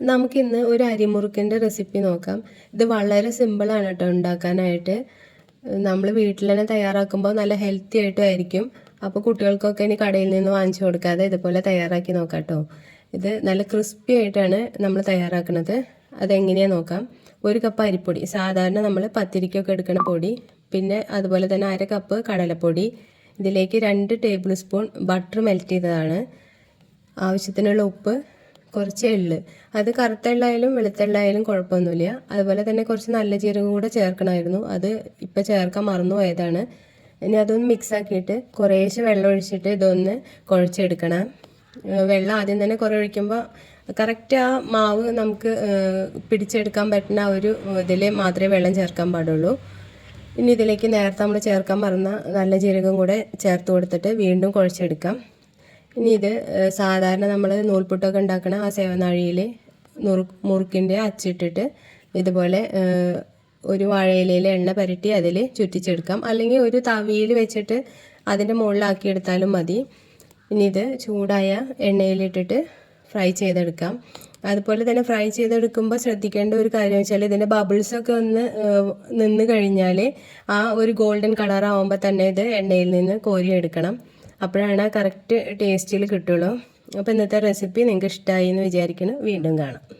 നമുക്കിന്ന് ഒരു അരിമുറുക്കിന്റെ റെസിപ്പി നോക്കാം. ഇത് വളരെ സിമ്പിളാണ് കേട്ടോ ഉണ്ടാക്കാനായിട്ട്. നമ്മൾ വീട്ടിൽ തന്നെ തയ്യാറാക്കുമ്പോൾ നല്ല ഹെൽത്തി ആയിട്ടും ആയിരിക്കും. അപ്പോൾ കുട്ടികൾക്കൊക്കെ ഇനി കടയിൽ നിന്ന് വാങ്ങിച്ചു കൊടുക്കാതെ ഇതുപോലെ തയ്യാറാക്കി നോക്കാം കേട്ടോ ഇത് നല്ല ക്രിസ്പി ആയിട്ടാണ് നമ്മൾ തയ്യാറാക്കുന്നത്. അതെങ്ങനെയാണ് നോക്കാം. ഒരു കപ്പ് അരിപ്പൊടി. സാധാരണ നമ്മൾ പത്തിരിക്കൊക്കെ എടുക്കുന്ന പൊടി. പിന്നെ അതുപോലെ തന്നെ അര കപ്പ് കടലപ്പൊടി. ഇതിലേക്ക് രണ്ട് ടേബിൾ സ്പൂൺ ബട്ടർ മെൽറ്റ് ചെയ്തതാണ്. ആവശ്യത്തിനുള്ള ഉപ്പ് കുറച്ച് എള്ള്. അത് കറുത്ത എള്ളായാലും വെളുത്ത എള്ളായാലും കുഴപ്പമൊന്നുമില്ല. അതുപോലെ തന്നെ കുറച്ച് നല്ല ജീരകം കൂടെ ചേർക്കണമായിരുന്നു. അത് ഇപ്പം ചേർക്കാൻ മറന്നു പോയതാണ്. ഇനി അതൊന്ന് മിക്സ് ആക്കിയിട്ട് കുറേശ്ശെ വെള്ളം ഒഴിച്ചിട്ട് ഇതൊന്ന് കുഴച്ചെടുക്കണം. വെള്ളം ആദ്യം തന്നെ കുറേ ഒഴിക്കുമ്പോൾ കറക്റ്റ് ആ മാവ് നമുക്ക് പിടിച്ചെടുക്കാൻ പറ്റുന്ന ആ ഒരു ഇതിൽ മാത്രമേ വെള്ളം ചേർക്കാൻ പാടുള്ളൂ. ഇനി ഇതിലേക്ക് നേരത്തെ നമ്മൾ ചേർക്കാൻ മറന്ന നല്ല ജീരകം കൂടെ ചേർത്ത് കൊടുത്തിട്ട് വീണ്ടും കുഴച്ചെടുക്കാം. ഇനി ഇത് സാധാരണ നമ്മൾ നൂൽപുട്ടൊക്കെ ഉണ്ടാക്കണ ആ സേവനാഴിയിൽ നുറു മുറുക്കിന്റെ അച്ചിട്ടിട്ട് ഇതുപോലെ ഒരു വാഴയിലയിൽ എണ്ണ പരട്ടി അതിൽ ചുറ്റിച്ചെടുക്കാം. അല്ലെങ്കിൽ ഒരു തവിയിൽ വെച്ചിട്ട് അതിന്റെ മുകളിലാക്കി എടുത്താലും മതി. ഇനി ഇത് ചൂടായ എണ്ണയിലിട്ടിട്ട് ഫ്രൈ ചെയ്തെടുക്കാം. അതുപോലെ തന്നെ ഫ്രൈ ചെയ്തെടുക്കുമ്പോൾ ശ്രദ്ധിക്കേണ്ട ഒരു കാര്യം വെച്ചാൽ ഇതിന്റെ ബബിൾസൊക്കെ ഒന്ന് നിന്ന് കഴിഞ്ഞാൽ ആ ഒരു ഗോൾഡൻ കളർ ആവുമ്പോൾ തന്നെ ഇത് എണ്ണയിൽ നിന്ന് കോരിയെടുക്കണം. അപ്പോഴാണ് കറക്റ്റ് ടേസ്റ്റിൽ കിട്ടുള്ളൂ. അപ്പോൾ ഇന്നത്തെ റെസിപ്പി നിങ്ങൾക്ക് ഇഷ്ടമായി എന്ന് വിചാരിക്കുന്നു. വീണ്ടും കാണാം.